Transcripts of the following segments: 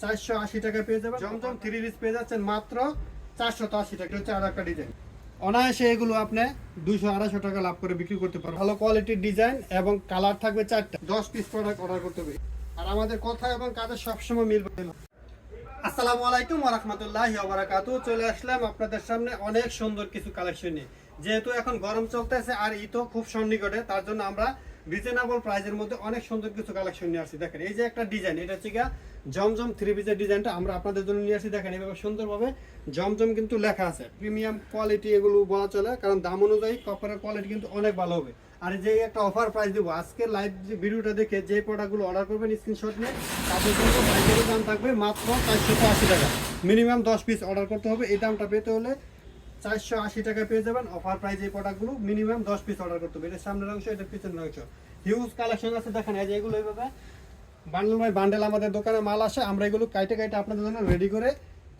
চারশো আশি টাকা পেয়ে যাবেন। জমজম থ্রি পিস পেয়ে যাচ্ছেন মাত্র চারশো আশি টাকা। হচ্ছে আর একটা ডিজাইন অনায়াসে এগুলো আপনি দুইশো আড়াইশো টাকা লাভ করে বিক্রি করতে পারবেন। ভালো কোয়ালিটির ডিজাইন এবং কালার থাকবে চারটা। দশ পিস প্রোডাক্ট অর্ডার করতে হবে। আর আমাদের কথা এবং কাজে সবসময় মিলবে আসসালামু আলাইকুম ওরহমতুল্লাহি ওবারাকাতু চলে আসলাম আপনাদের সামনে অনেক সুন্দর কিছু কালেকশন নিয়ে। যেহেতু এখন গরম চলতেছে আর ঈদও খুব সন্নিকটে তার জন্য আমরা রিজনেবল প্রাইজের মধ্যে অনেক সুন্দর কিছু কালেকশন নিয়ে আসছি। দেখেন, এই যে একটা ডিজাইন এটা হচ্ছে গিয়া জমজম থ্রি পিসের ডিজাইনটা আমরা আপনাদের জন্য নিয়ে আসছি। দেখেন, এভাবে সুন্দরভাবে জমজম কিন্তু লেখা আছে। প্রিমিয়াম কোয়ালিটি এগুলো বলা চলে, কারণ দাম অনুযায়ী কাপড়ের কোয়ালিটি কিন্তু অনেক ভালো হবে। আর যে একটা অফার প্রাইস দেবো, আজকে লাইভ যে ভিডিওটা দেখে যে প্রোডাক্টগুলো অর্ডার করবেন স্ক্রিনশট নিয়ে, তাদের জন্য পাইকারি দাম থাকবে মাত্র চারশো আশি টাকা। মিনিমাম দশ পিস অর্ডার করতে হবে, এই দামটা পেতে হলে চারশো আশি টাকা পেয়ে যাবেন। অফার প্রাইস এই প্রোডাক্টগুলো মিনিমাম দশ পিস অর্ডার করতে হবে। এটা সামনের অংশ, এটা পিছনের অংশ। হিউজ কালেকশন আছে, দেখেন, এই যে এগুলো এইভাবে। বান্ডেল বান্ডেল আমাদের দোকানে মাল আসে, আমরা এগুলো কাইটে কাইটে আপনাদের জন্য রেডি করে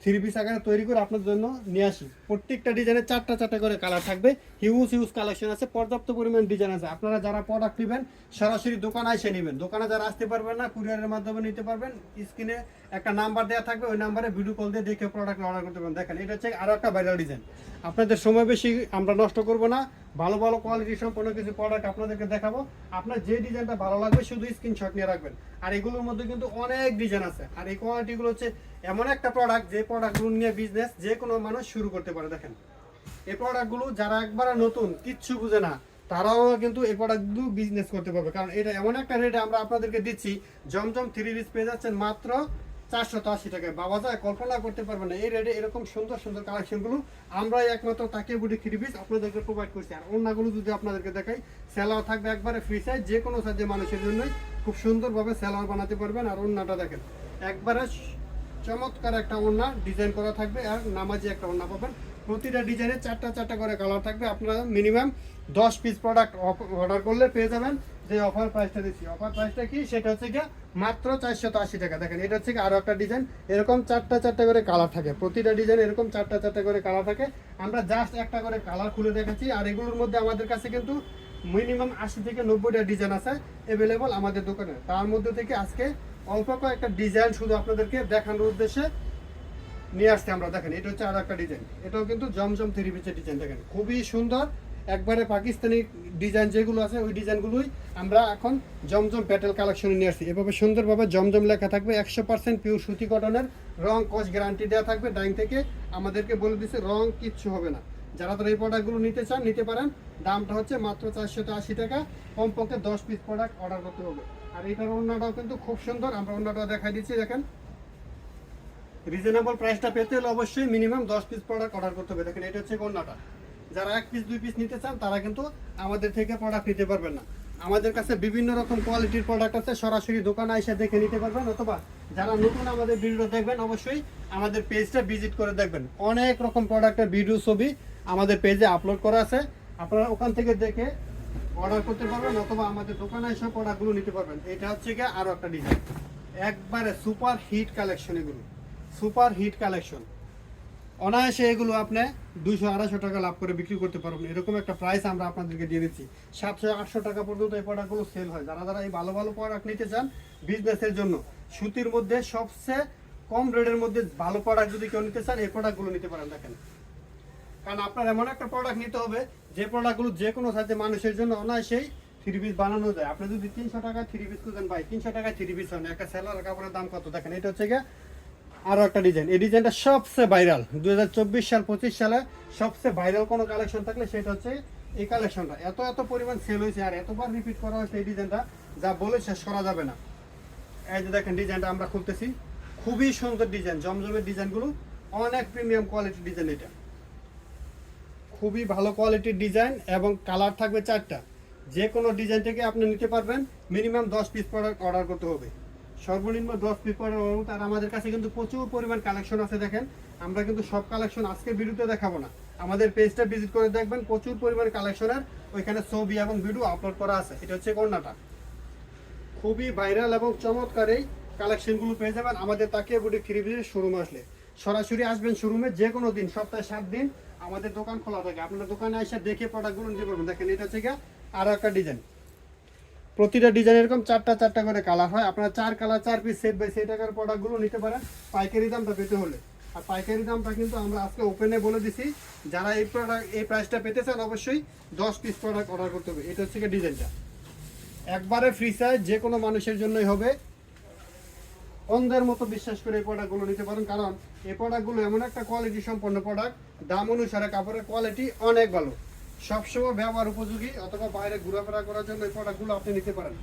থ্রি পিস আকারে তৈরি করে আপনাদের জন্য নিয়ে আসি। প্রত্যেকটা ডিজাইনের চারটা চারটা করে কালার থাকবে। হিউজ হিউজ কালেকশন আছে, পর্যাপ্ত পরিমাণ ডিজাইন আছে। আপনারা যারা প্রোডাক্ট নেবেন, সরাসরি দোকানে এসে নেবেন। দোকানে যারা আসতে পারবেন না কুরিয়ারের মাধ্যমে নিতে পারবেন। স্ক্রিনে একটা নাম্বার দেওয়া থাকবে, ওই নাম্বারে ভিডিও কল দিয়ে দেখে প্রোডাক্ট অর্ডার করতে পারেন দেখেন, এটা হচ্ছে আরও একটা ভাইরাল ডিজাইন আপনাদের সময় বেশি আমরা নষ্ট করব না। ভালো ভালো কোয়ালিটি সম্পন্ন কিছু প্রোডাক্ট আপনাদেরকে দেখাবো। আপনার যে ডিজাইনটা ভালো লাগবে, শুধু স্ক্রিনশট নিয়ে রাখবেন। আর এগুলোর মধ্যে কিন্তু অনেক ডিজাইন আছে। আর এই কোয়ালিটিগুলো হচ্ছে এমন একটা প্রোডাক্ট যে প্রোডাক্টগুলো নিয়ে বিজনেস যে কোনো মানুষ শুরু করতে পারে। দেখেন, এই প্রোডাক্টগুলো যারা একবারে নতুন, কিচ্ছু বুঝে না, তারাও কিন্তু এই প্রোডাক্টগুলো বিজনেস করতে পারবে। কারণ এটা এমন একটা রেটে আমরা আপনাদেরকে দিচ্ছি, জমজম থ্রি পিস পেয়ে যাচ্ছেন মাত্র চারশো আশি টাকায়। বাবা যায়, কল্পনা করতে পারবে না। এই রেটে এরকম সুন্দর সুন্দর কালেকশনগুলো আমরাই একমাত্র তাকে বুটি থ্রি পিস আপনাদেরকে প্রোভাইড করছি। আর অন্যগুলো যদি আপনাদেরকে দেখাই স্যালার থাকবে একবারে ফ্রি সাইজ যে কোনো সাইজের মানুষের জন্যই খুব সুন্দরভাবে স্যালার বানাতে পারবেন। আর অন্যটা দেখেন, একবারে চমৎকার একটা ওড়না ডিজাইন করা থাকবে। আর নামাজি একটা ওড়না পাবেন। প্রতিটা ডিজাইনে চারটা চারটা করে কালার থাকবে। আপনারা মিনিমাম দশ পিস প্রোডাক্ট অর্ডার করলে পেয়ে যাবেন। যে অফার প্রাইসটা দিচ্ছি অফার প্রাইসটা কি? সেটা হচ্ছে গিয়ে মাত্র চারশো আশি টাকা। দেখেন, এটা হচ্ছে আরও একটা ডিজাইন এরকম চারটা চারটা করে কালার থাকে। প্রতিটা ডিজাইন এরকম চারটা চারটা করে কালার থাকে। আমরা জাস্ট একটা করে কালার খুলে দেখাচ্ছি। আর এগুলোর মধ্যে আমাদের কাছে কিন্তু মিনিমাম আশি থেকে নব্বইটা ডিজাইন আছে অ্যাভেলেবল আমাদের দোকানে। তার মধ্যে থেকে আজকে অল্প কয়েকটা ডিজাইন শুধু আপনাদেরকে দেখানোর উদ্দেশ্যে নিয়ে আসতে আমরা। দেখেন, এটা হচ্ছে আর একটা ডিজাইন এটাও কিন্তু জমজম থ্রি পিসের ডিজাইন দেখেন, খুবই সুন্দর। একবারে পাকিস্তানি ডিজাইন যেগুলো আছে, ওই ডিজাইনগুলোই আমরা এখন জমজম প্যাটেল কালেকশনে নিয়ে আসছি। এভাবে সুন্দরভাবে জমজম লেখা থাকবে, একশো পার্সেন্ট পিওর সুতি কটনের, রং কস গ্যারান্টি দেওয়া থাকবে। ডাইন থেকে আমাদেরকে বলে দিচ্ছে রং কিচ্ছু হবে না। যারা তারা এই প্রোডাক্টগুলো নিতে চান, নিতে পারেন। দামটা হচ্ছে মাত্র চারশো আশি টাকা। কমপক্ষে দশ পিস প্রোডাক্ট অর্ডার করতে হবে। আর এটার অন্যটাও কিন্তু খুব সুন্দর। আমরা অন্যটা দেখাই দিচ্ছি, দেখেন। রিজনেবল প্রাইসটা পেতে হলে অবশ্যই মিনিমাম দশ পিস প্রোডাক্ট অর্ডার করতে হবে। দেখেন, এটা হচ্ছে কন্যাটা যারা এক পিস দুই পিস নিতে চান, তারা কিন্তু আমাদের থেকে প্রোডাক্ট নিতে পারবেন না। আমাদের কাছে বিভিন্ন রকম কোয়ালিটির প্রোডাক্ট আছে, সরাসরি দোকানে এসে দেখে নিতে পারবেন, অথবা যারা নতুন আমাদের ভিডিও দেখবেন, অবশ্যই আমাদের পেজটা ভিজিট করে দেখবেন। অনেক রকম প্রোডাক্টের ভিডিও ছবি আমাদের পেজে আপলোড করা আছে। আপনারা ওখান থেকে দেখে অর্ডার করতে পারবেন, অথবা আমাদের দোকানে এসে প্রোডাক্টগুলো নিতে পারবেন। এটা হচ্ছে গিয়ে আরও একটা ডিজাইন একবারে সুপার হিট কালেকশন এগুলো। সুপার হিট কালেকশন অনায়াসে এগুলো আপনি দুইশো, আড়াইশো টাকা লাভ করে বিক্রি করতে পারবেন। এরকম একটা প্রাইস আমরা আপনাদেরকে দিয়ে দিচ্ছি। সাতশো, আটশো টাকা পর্যন্ত এই প্রোডাক্টগুলো সেল হয়। যারা যারা এই ভালো ভালো প্রোডাক্ট নিতে চান বিজনেসের জন্য, সুতির মধ্যে সবচেয়ে কম রেটের মধ্যে ভালো প্রোডাক্ট যদি কেউ নিতে চান, এই প্রোডাক্টগুলো নিতে পারেন। দেখেন, কারণ আপনার এমন একটা প্রোডাক্ট নিতে হবে, যে প্রোডাক্টগুলো যে কোনো সাথে মানুষের জন্য অনায়াসেই থ্রি পিস বানানো যায়। আপনি যদি তিনশো টাকা থ্রি পিস খুঁজেন, ভাই, তিনশো টাকা থ্রি পিস হয় না। একটা সেলার কাপড়ের দাম কত? দেখেন, এটা হচ্ছে গিয়ে আরও একটা ডিজাইন এই ডিজাইনটা সবচেয়ে ভাইরাল দু হাজার চব্বিশ সাল, পঁচিশ সালে সবচেয়ে ভাইরাল কোনো কালেকশন থাকলে সেটা হচ্ছে এই কালেকশনটা এত এত পরিমাণ সেল হয়েছে আর এতবার রিপিট করা হয়েছে এই ডিজাইনটা যা বলে শেষ করা যাবে না। এই যে দেখেন ডিজাইনটা আমরা খুলতেছি। খুবই সুন্দর ডিজাইন জমজমের ডিজাইনগুলো অনেক প্রিমিয়াম কোয়ালিটির ডিজাইন এটা। খুবই ভালো কোয়ালিটির ডিজাইন এবং কালার থাকবে চারটা। যে কোনো ডিজাইন থেকে আপনি নিতে পারবেন মিনিমাম দশ পিস প্রোডাক্ট অর্ডার করতে হবে। সর্বনিম্ন দশ পিস প্রোডাক্ট আর আমাদের কাছে কিন্তু প্রচুর পরিমাণ কালেকশন আছে দেখেন। আমরা কিন্তু সব কালেকশন আজকে ভিডিওতে দেখাবো না। আমাদের পেজটা ভিজিট করে দেখবেন, প্রচুর পরিমাণ কালেকশনের ওইখানে ছবি এবং ভিডিও আপলোড করা আছে। এটা হচ্ছে কন্যাটা। খুবই ভাইরাল এবং চমৎকার এই কালেকশনগুলো পেয়ে যাবেন। আমাদের তাকিয়ে বুটি থ্রি পিসের শোরুম আসলে। সরাসরি আসবেন শোরুমে যে কোনো দিন, সপ্তাহে সাত দিন আমাদের দোকান খোলা থাকে। আপনার দোকানে এসে দেখে প্রোডাক্টগুলো নিতে পারবেন। দেখেন এটা হচ্ছে আরও একটা ডিজাইন প্রতিটা ডিজাইন এরকম চারটা চারটা করে কালার হয়। আপনারা চার কালার চার পিস সেট বাই সেই টাকার প্রোডাক্টগুলো নিতে পারেন। পাইকারি দামটা পেতে হলে। আর পাইকারি দামটা কিন্তু আমরা আজকে ওপেনে বলে দিছি। যারা এই প্রোডাক্ট এই প্রাইসটা পেতে চান অবশ্যই দশ পিস প্রোডাক্ট অর্ডার করতে হবে। এটা হচ্ছে ডিজাইনটা একবারে ফ্রি সাইজ যে কোনো মানুষের জন্যই হবে। অন্ধের মতো বিশ্বাস করে এই প্রোডাক্টগুলো নিতে পারেন। কারণ এই প্রোডাক্টগুলো এমন একটা কোয়ালিটি সম্পন্ন প্রোডাক্ট দাম অনুসারে কাপড়ের কোয়ালিটি অনেক ভালো। সবসময় ব্যবহার উপযোগী অথবা বাইরে ঘোরাফেরা করার জন্য এই প্রোডাক্টগুলো আপনি নিতে পারেন।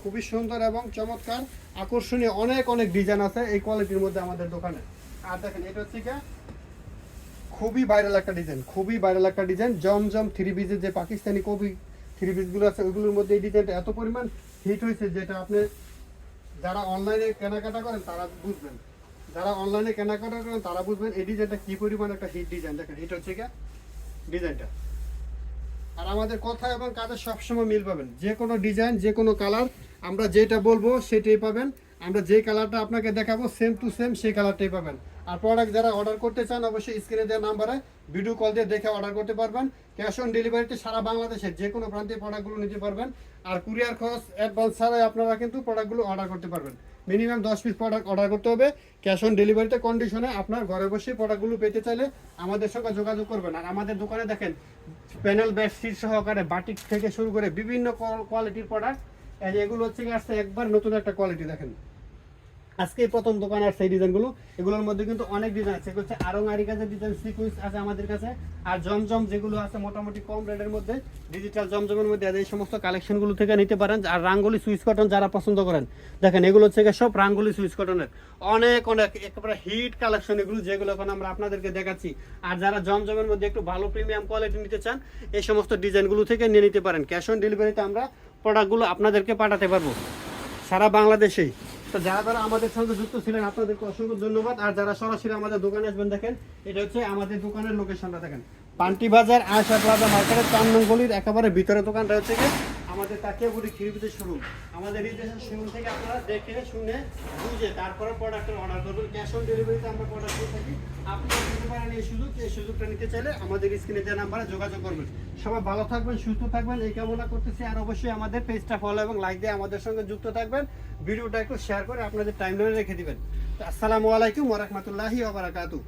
খুবই সুন্দর এবং চমৎকার, আকর্ষণীয় অনেক অনেক ডিজাইন আছে এই কোয়ালিটির মধ্যে আমাদের দোকানে। আর দেখেন, এটা হচ্ছে গিয়ে খুবই ভাইরাল একটা ডিজাইন খুবই ভাইরাল একটা ডিজাইন জমজম থ্রি পিসের যে পাকিস্তানি কবি থ্রি পিসগুলো আছে, ওইগুলোর মধ্যে এই ডিজাইনটা এত পরিমাণ হিট হয়েছে যেটা আপনি যারা অনলাইনে কেনাকাটা করেন তারা বুঝবেন। যারা অনলাইনে কেনাকাটা করেন তারা বুঝবেন এই ডিজাইনটা কি পরিমাণ একটা হিট ডিজাইন দেখেন, এটা হচ্ছে গিয়ে ডিজাইনটা আর আমাদের কথা এবং কাজের সবসময় মিল পাবেন। যে কোনো ডিজাইন যে কোনো কালার আমরা যেটা বলব সেটাই পাবেন। আমরা যে কালারটা আপনাকে দেখাবো সেম টু সেম সেই কালারটাই পাবেন। আর প্রোডাক্ট যারা অর্ডার করতে চান, অবশ্যই স্ক্রিনে দেওয়া নাম্বারে ভিডিও কল দিয়ে দেখে অর্ডার করতে পারবেন। ক্যাশ অন ডেলিভারিতে সারা বাংলাদেশের যে কোনো প্রান্তে প্রোডাক্টগুলো নিতে পারবেন। আর কুরিয়ার খরচ অ্যাডভান্স ছাড়াই আপনারা কিন্তু প্রোডাক্টগুলো অর্ডার করতে পারবেন। মিনিমাম দশ পিস প্রোডাক্ট অর্ডার করতে হবে। ক্যাশ অন ডেলিভারিতে কন্ডিশনে আপনার ঘরে বসে প্রোডাক্টগুলো পেতে চাইলে আমাদের সঙ্গে যোগাযোগ করবেন। আর আমাদের দোকানে দেখেন প্যানেল বেডশিট সহকারে বাটিক থেকে শুরু করে বিভিন্ন কোয়ালিটির প্রোডাক্ট এগুলো হচ্ছে আসছে একবার নতুন একটা কোয়ালিটি দেখেন। আজকে প্রথম দোকান আসছে এই ডিজাইনগুলো। এগুলোর মধ্যে কিন্তু অনেক ডিজাইন আছে। হচ্ছে আরং আরি কাছে ডিজাইন, সিকুয়েন্স আছে আমাদের কাছে। আর জমজম যেগুলো আছে মোটামুটি কম রেটের মধ্যে ডিজিটাল জমজমের মধ্যে এই সমস্ত কালেকশনগুলো থেকে নিতে পারেন। আর রাঙ্গুলি সুইচ কটন যারা পছন্দ করেন, দেখেন এগুলো হচ্ছে সব রাঙ্গুলি সুইচ কটনের। অনেক অনেক, একেবারে হিট কালেকশন এগুলো যেগুলো এখন আমরা আপনাদেরকে দেখাচ্ছি। আর যারা জমজমের মধ্যে একটু ভালো প্রিমিয়াম কোয়ালিটি নিতে চান, এই সমস্ত ডিজাইনগুলো থেকে নিয়ে নিতে পারেন। ক্যাশ অন ডেলিভারিতে আমরা প্রোডাক্টগুলো আপনাদেরকে পাঠাতে পারব। সারা বাংলাদেশেই। তো যারা যারা আমাদের সঙ্গে যুক্ত ছিলেন, আপনাদেরকে অসংখ্য ধন্যবাদ। আর যারা সরাসরি আমাদের দোকানে আসবেন, দেখেন, এটা হচ্ছে আমাদের দোকানের লোকেশনটা দেখেন। পান্টি বাজার আশা প্লাজা মার্কেটের চার একেবারে ভিতরে দোকানটা হচ্ছে কি? আমাদের তাকিয়াপুরি খিরিপিতে শুরু আমাদের দেশের শুরু থেকে আপনারা দেখে শুনে বুঝে তারপরে প্রোডাক্টের অর্ডার করবেন। ক্যাশ অন ডেলিভারিতে আমরা প্রোডাক্ট দিয়ে থাকি। আপনারা নিতে পারেন এই সুযোগ, এই সুযোগটা নিতে চাইলে আমাদের স্ক্রিনে দেওয়া নাম্বারে যোগাযোগ করবেন। সবাই ভালো থাকবেন, সুস্থ থাকবেন, এই কামনা করতেছি। আর অবশ্যই আমাদের পেজটা ফলো এবং লাইক দিয়ে আমাদের সঙ্গে যুক্ত থাকবেন। ভিডিওটা একটু শেয়ার করে আপনাদের টাইম রেখে দিবেন। আসসালামু আলাইকুম ওরহমতুল্লাহি ওবরাকাতু